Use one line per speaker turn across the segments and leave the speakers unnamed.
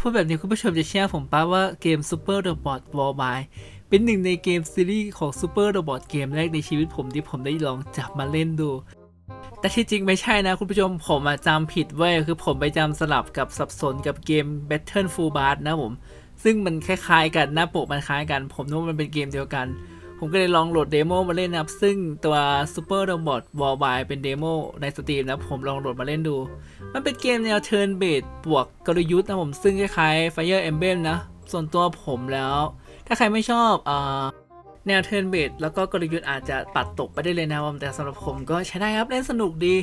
พูดแบบนี้คุณผู้ชมจะเชื่อผมป้าว่าเกม Super Robot War b y เป็นหนึ่งในเกมซีรีส์ของ Super Robot เกมแรกในชีวิตผมที่ผมได้ลองจับมาเล่นดู แต่ที่จริงไม่ใช่นะคุณผู้ชมผมจำผิดเว้คือผมไปจำสลับกับสับสนกับเกม Battle Full Bar นะผม ซึ่งมันคล้ายๆกันหน้าปกมันคล้ายกัน ผมนึกว่ามันเป็นเกมเดียวกัน ผมก็เลยลองโหลดเดโมมาเล่นนะครับ ซึ่งตัว Super Robot War b y เป็นเดโมในสตรีมนะผมลองโหลดมาเล่นดู มันเป็นเกมแนว Turn Based บวกกลยุทธ์นะผม ซึ่งคล้ายๆ Fire Emblem นะ ส่วนตัวผมแล้ว ถ้าใครไม่ชอบอแนว Turn Based แล้วก็กลยุทธ์อาจจะปัดตกไปได้เลยนะผมแต่สำหรับผมก็ใช้ได้ครับเล่นสนุกดี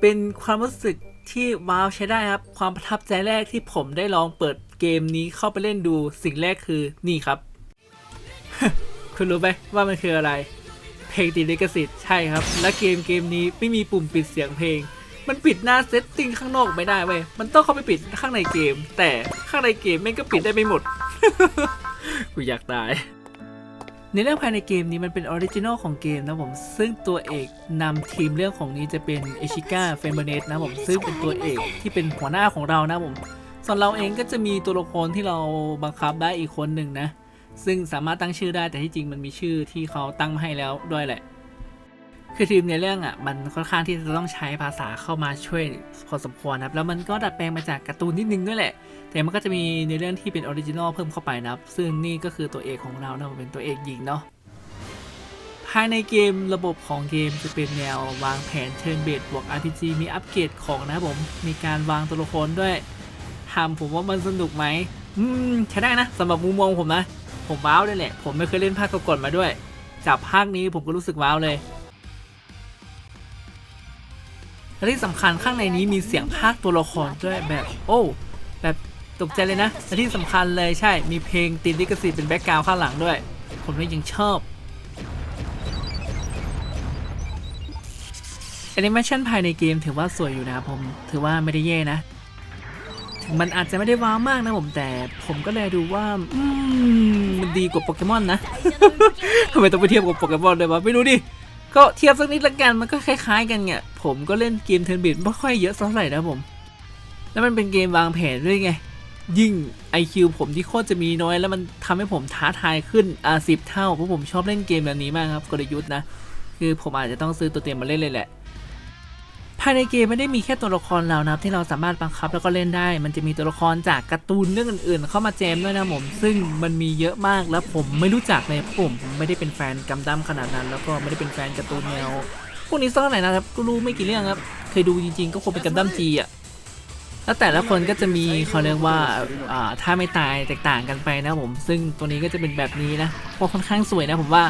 เป็นความรู้สึกที่ว้าวใช้ได้ครับ ความประทับใจแรกที่ผมได้ลองเปิดเกมนี้เข้าไปเล่นดูสิ่งแรกคือนี่ครับ คุณรู้ไหมว่ามันคืออะไร เพลงติดลิขสิทธิ์ใช่ครับ และเกมเกมนี้ไม่มีปุ่มปิดเสียงเพลง มันปิดหน้าเซตติ้งข้างนอกไม่ได้เว้ย มันต้องเข้าไปปิดข้างในเกม แต่ข้างในเกมแม่งก็ปิดได้ไม่หมด กูอยากตายในเรื่องภายในเกมนี้มันเป็นออริจินอลของเกมนะผม ซึ่งตัวเอกนำทีมเรื่องของนี้จะเป็นเอชิก้าเฟเบเนสนะผม ซึ่งเป็นตัวเอกที่เป็นหัวหน้าของเรานะผม ส่วนเราเองก็จะมีตัวละครที่เราบังคับได้อีกคนหนึ่งนะ ซึ่งสามารถตั้งชื่อได้แต่ที่จริงมันมีชื่อที่เขาตั้งมาให้แล้วด้วยแหละ คือทีมในเรื่องอะมันค่อนข้างที่จะต้องใช้ภาษาเข้ามาช่วยพอสมควรนะครับ แล้วมันก็ดัดแปลงมาจากการ์ตูนนิดนึงด้วยแหละ แต่มันก็จะมีในเรื่องที่เป็นออริจินอลเพิ่มเข้าไปนะครับ ซึ่งนี่ก็คือตัวเอกของเรานะเป็นตัวเอกหญิงเนาะภายในเกมระบบของเกมจะเป็นแนววางแผนเชิญเบสบวก RPG มีอัปเกรดของนะครับผม มีการวางตัวละครด้วยถามผมว่ามันสนุกไหมอืมใช้ได้นะสำหรับมุมมองผมนะ ผมว้าวเลยแหละ ผมไม่เคยเล่นภาคก่อนมาด้วยจับภาคนี้ผมก็รู้สึกว้าวเลย และที่สำคัญข้างในนี้มีเสียงภาคตัวละครด้วยแบบ โอ้แบบตกใจเลยนะและที่สำคัญเลยใช่มีเพลงติดลิขสิทธิ์เป็นแบ็กกราวด์ข้างหลังด้วย ผมเลยยังชอบแอนิเมชันภายในเกมถือว่าสวยอยู่นะครับผม ถือว่าไม่ได้แย่นะ มันอาจจะไม่ได้ว้าวมากนะผมแต่ผมก็เลยดูว่า อืมมันดีกว่าโปเกมอนนะ ทำไมต้องไปเทียบกับโปเกมอนด้วยวะไม่รู้ดิ ก็เทียบสักนิดละกันมันก็คล้ายๆ กันเนี่ยผมก็เล่นเกมเทิร์นบิดไม่ค่อยเยอะสักเท่าไหร่นะผม แล้วมันเป็นเกมวางแผนด้วยไง ยิ่ง IQ ผมที่โคตรจะมีน้อย แล้วมันทำให้ผมท้าทายขึ้นอ่าสิบเท่าเพราะผมชอบเล่นเกมแบบนี้มากครับกลยุทธ์นะ คือผมอาจจะต้องซื้อตัวเต็มมาเล่นเลยแหละายในเกมไม่ได้มีแค่ตัวละครเรานะครับที่เราสามารถบังคับแล้วก็เล่นได้ มันจะมีตัวละครจากการ์ตูนเรื่องอื่นๆ เข้ามาแจมด้วยนะผม ซึ่งมันมีเยอะมากแล้วผมไม่รู้จักเลยเพราะผมไม่ได้เป็นแฟนกัมดั้มขนาดนั้น แล้วก็ไม่ได้เป็นแฟนการ์ตูนแนวพวกนี้สักเท่าไหร่นะครับก็รู้ไม่กี่เรื่องครับเคยดูจริงๆ ก็คงเป็นกัมดั้มจีอะแล้วแต่ละคนก็จะมีเขาเรียกว่าอ่าถ้าไม่ตายแตกต่างกันไปนะผม ซึ่งตัวนี้ก็จะเป็นแบบนี้นะเพราะค่อนข้างสวยนะผมว่า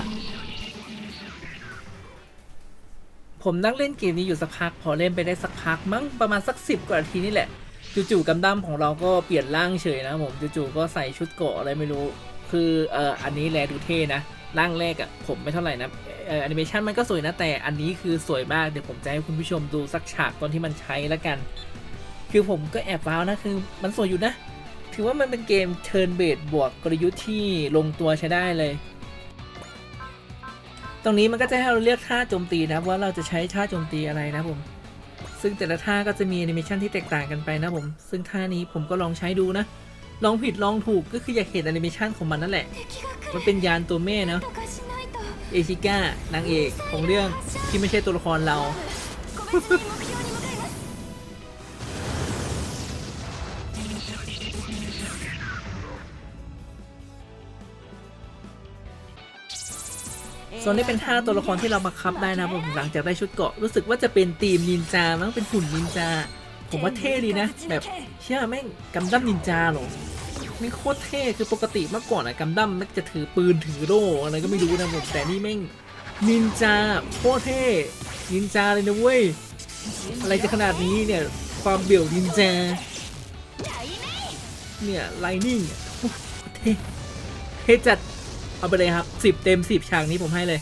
ผมนั่งเล่นเกมนี้อยู่สักพัก พอเล่นไปได้สักพักมั้งประมาณสักสิบกว่านาทีนี่แหละจู่ๆกำดั้มของเราก็เปลี่ยนร่างเฉยนะผมจู่ๆก็ใส่ชุดเกาะอะไรไม่รู้ คือเอ่ออันนี้แลดูเท่นะร่างแรกอะ่ะผมไม่เท่าไหร่นะเอ่อแอนิเมชันมันก็สวยนะแต่อันนี้คือสวยมากเดี๋ยวผมจะให้คุณผู้ชมดูสักฉากตอนที่มันใช้แล้วกัน คือผมก็แอบว้าวนะคือมันสวยอยู่นะ ถือว่ามันเป็นเกม Turn Based บวกกลยุทธ์ที่ลงตัวใช้ได้เลย ตรงนี้มันก็จะให้เราเลือกท่าโจมตีนะว่าเราจะใช้ท่าโจมตีอะไรนะผม ซึ่งแต่ละท่าก็จะมีแอนิเมชันที่แตกต่างกันไปนะผม ซึ่งท่านี้ผมก็ลองใช้ดูนะ ลองผิดลองถูกก็คืออยากเห็นแอนิเมชันของมันนั่นแหละ มันเป็นยานตัวแม่เนาะ เอชิก้านางเอกของเรื่องที่ไม่ใช่ตัวละครเรา ส่วนนี้เป็นท่าตัวละครที่เราบังคับได้นะผมหลังจากได้ชุดเกาะรู้สึกว่าจะเป็นทีมนินจามั้งเป็นหุ่นนินจา ผมว่าเท่ดีนะ แบบเชื่อแม่งกัมดั้มนินจาหรอไม่โคตรเท่คือปกติเมื่อก่อนอะกัมดั้มมักจะถือปืนถือโล่อะไรก็ไม่รู้นะผมแต่นี่แม่งนินจาโคตรเท่นินจาเลยนะเว้ยอะไรจะขนาดนี้เนี่ยความเบี่ยวนินจาเนี่ยไลนิ่งเท่เท่จัด เอาไปเลยครับสิบเต็มสิบฉากนี้ผมให้เลย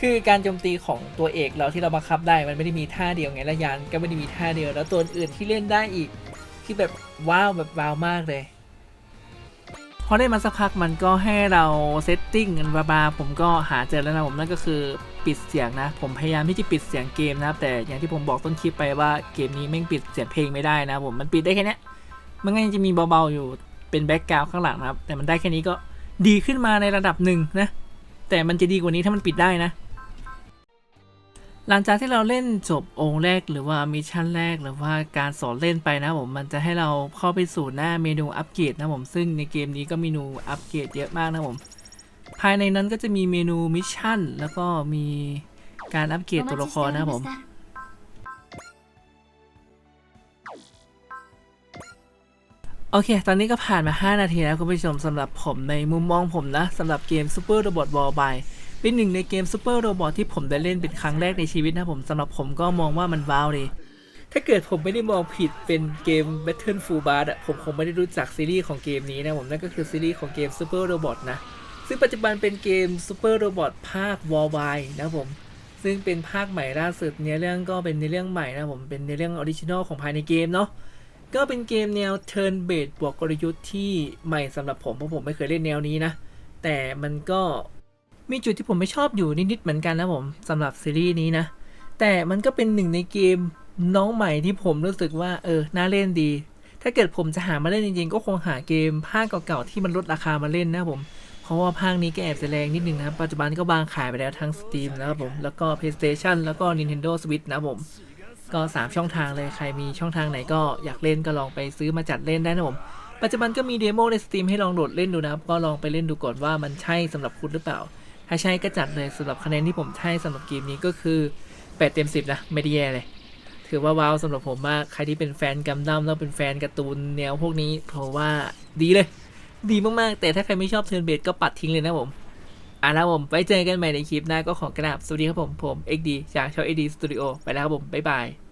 คือการโจมตีของตัวเอกเราที่เราบังคับได้มันไม่ได้มีท่าเดียวไงและยานก็ไม่ได้มีท่าเดียวแล้วตัวอื่นที่เล่นได้อีกที่แบบว้าวแบบว้าวมากเลยพอได้มาสักพักมันก็ให้เราเซตติ้งกันบาๆผมก็หาเจอแล้วนะผมนั่นก็คือปิดเสียงนะ ผมพยายามที่จะปิดเสียงเกมนะแต่อย่างที่ผมบอกต้นคลิปไปว่าเกมนี้แม่งปิดเสียงเพลงไม่ได้นะผมมันปิดได้แค่นี้ มันก็ยังจะมีเบาๆอยู่เป็นแบ็กกราวข้างหลังนะครับ แต่มันได้แค่นี้ก็ดีขึ้นมาในระดับหนึ่งนะ แต่มันจะดีกว่านี้ถ้ามันปิดได้นะ หลังจากที่เราเล่นจบองค์แรกหรือว่ามิชชั่นแรกหรือว่าการสอนเล่นไปนะผมมันจะให้เราเข้าไปสู่หน้าเมนูอัปเกรดนะผมซึ่งในเกมนี้ก็เมนูอัปเกรดเยอะมากนะผมภายในนั้นก็จะมีเมนูมิชชั่นแล้วก็มีการอัปเกรดตัวละครนะผม โอเค ตอนนี้ก็ผ่านมา 5 นาทีแล้วคุณผู้ชมสำหรับผมในมุมมองผมนะสำหรับเกม Super Robot Wall by เป็นหนึ่งในเกม Super Robot ที่ผมได้เล่นเป็นครั้งแรกในชีวิตนะผมสำหรับผมก็มองว่ามันว้าวเลยถ้าเกิดผมไม่ได้มองผิดเป็นเกม Battle Full Bar อะผมคงไม่ได้รู้จักซีรีส์ของเกมนี้นะผมนั่นก็คือซีรีส์ของเกม Super Robot นะ ซึ่งปัจจุบันเป็นเกม Super Robot ภาค Wall by นะผมซึ่งเป็นภาคใหม่ล่าสุดเนื้อเรื่องก็เป็นในเรื่องใหม่นะผมเป็นในเรื่องออริจินอลของภายในเกมเนาะ ก็เป็นเกมแนว Turn Based บวกกลยุทธ์ที่ใหม่สำหรับผมเพราะผมไม่เคยเล่นแนวนี้นะ แต่มันก็มีจุดที่ผมไม่ชอบอยู่นิดๆเหมือนกันนะผมสำหรับซีรีส์นี้นะ แต่มันก็เป็นหนึ่งในเกมน้องใหม่ที่ผมรู้สึกว่าเออน่าเล่นดี ถ้าเกิดผมจะหามาเล่นจริงๆ ก็คงหาเกมภาคเก่าๆที่มันลดราคามาเล่นนะผม เพราะว่าภาคนี้ก็แอบจะแรงนิดนึงนะปัจจุบันก็วางขายไปแล้วทั้ง Steam นะครับผมแล้วก็ PlayStation แล้วก็ Nintendo Switch นะผม ก็3ช่องทางเลยใครมีช่องทางไหนก็อยากเล่นก็ลองไปซื้อมาจัดเล่นได้นะผมปัจจุบันก็มีเดโมใน Steam ให้ลองโหลดเล่นดูนะครับ ก็ลองไปเล่นดูก่อนว่ามันใช่สำหรับคุณหรือเปล่า ถ้าใช่ก็จัดเลยสำหรับคะแนนที่ผมให้สำหรับเกมนี้ก็คือ8เต็ม10นะไม่ได้แย่เลย ถือว่าว้าวสำหรับผมมากใครที่เป็นแฟนกัมดั้มแล้วเป็นแฟนการ์ตูนแนวพวกนี้เพราะว่าดีเลย ดีมากๆ แต่ถ้าใครไม่ชอบเทิร์นเบสก็ปัดทิ้งเลยนะผม อะแล้วผมไว้เจอกันใหม่ในคลิปหน้าก็ขอกราบสวัสดีครับผมผม XD จากช่อง XD Studio ไปแล้วครับผม บ๊ายบาย